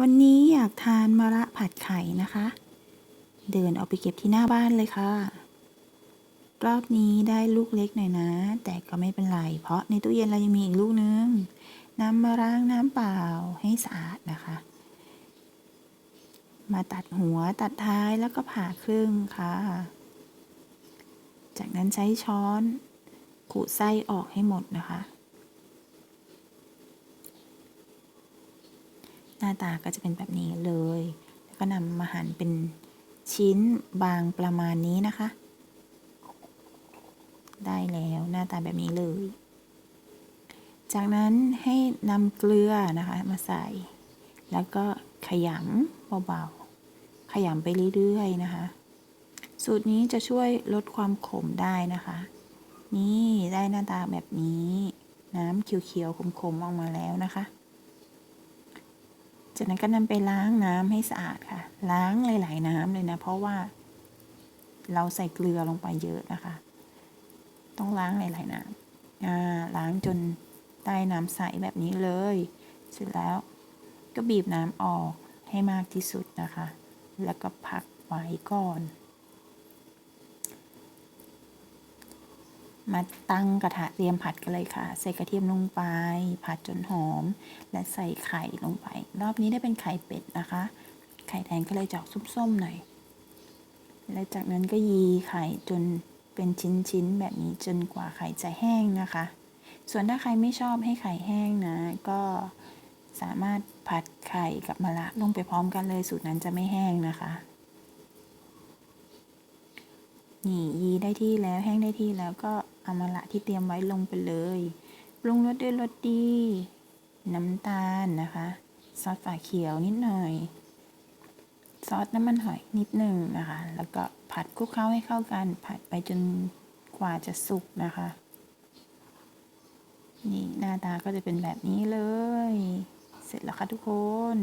วันนี้อยากทานมะระผัดไข่นะคะ เดินเอาไปเก็บที่หน้าบ้านเลยค่ะ รอบนี้ได้ลูกเล็กหน่อยนะ แต่ก็ไม่เป็นไร เพราะในตู้เย็นเรายังมีอีกลูกนึงนำมาล้างน้ำเปล่าให้สะอาดนะคะ มาตัดหัวตัดท้ายแล้วก็ผ่าครึ่งค่ะ จากนั้นใช้ช้อนขูดไส้ออกให้หมดนะคะ หน้าตาก็จะเป็นแบบนี้เลย แล้วก็นำมาหั่นเป็นชิ้นบางประมาณนี้นะคะ ได้แล้วหน้าตาแบบนี้เลย จากนั้นให้นำเกลือนะคะมาใส่ แล้วก็ขยำเบาๆ ขยำไปเรื่อยๆนะคะ สูตรนี้จะช่วยลดความขมได้นะคะ นี่ได้หน้าตาแบบนี้ น้ำเขียวๆขมๆออกมาแล้วนะคะ จากนั้นก็นำไปล้างน้ำให้สะอาดค่ะ ล้างหลาย ๆ น้ำเลยนะ เพราะว่า เราใส่เกลือลงไปเยอะนะคะ ต้องล้างหลาย ๆ น้ำล้างจนได้น้ำใสแบบนี้เลย เสร็จแล้วก็บีบน้ำออกให้มากที่สุดนะคะ แล้วก็พักไว้ก่อน มาตั้งกระทะเตรียมผัดกันเลยค่ะ ใส่กระเทียมลงไป ผัดจนหอม และใส่ไข่ลงไป รอบนี้ได้เป็นไข่เป็ดนะคะ ไข่แดงก็เลยจออกส้มๆหน่อย และจากนั้นก็ยีไข่จนเป็นชิ้นๆแบบนี้จนกว่าไข่จะแห้งนะคะ ส่วนถ้าใครไม่ชอบให้ไข่แห้งนะ ก็สามารถผัดไข่กับมะระลงไปพร้อมกันเลยสูตรนั้นจะไม่แห้งนะคะ นี่ยีได้ที่แล้วแห้งได้ที่แล้วก็เอามะระที่เตรียมไว้ลงไปเลยปรุงรสด้วยรสดี น้ำตาลนะคะ ซอสฝาเขียวนิดหน่อย ซอสน้ำมันหอยนิดหนึ่งนะคะ แล้วก็ผัดคลุกเคล้าให้เข้ากัน ผัดไปจนกว่าจะสุกนะคะ นี่หน้าตาก็จะเป็นแบบนี้เลย เสร็จแล้วค่ะทุกคน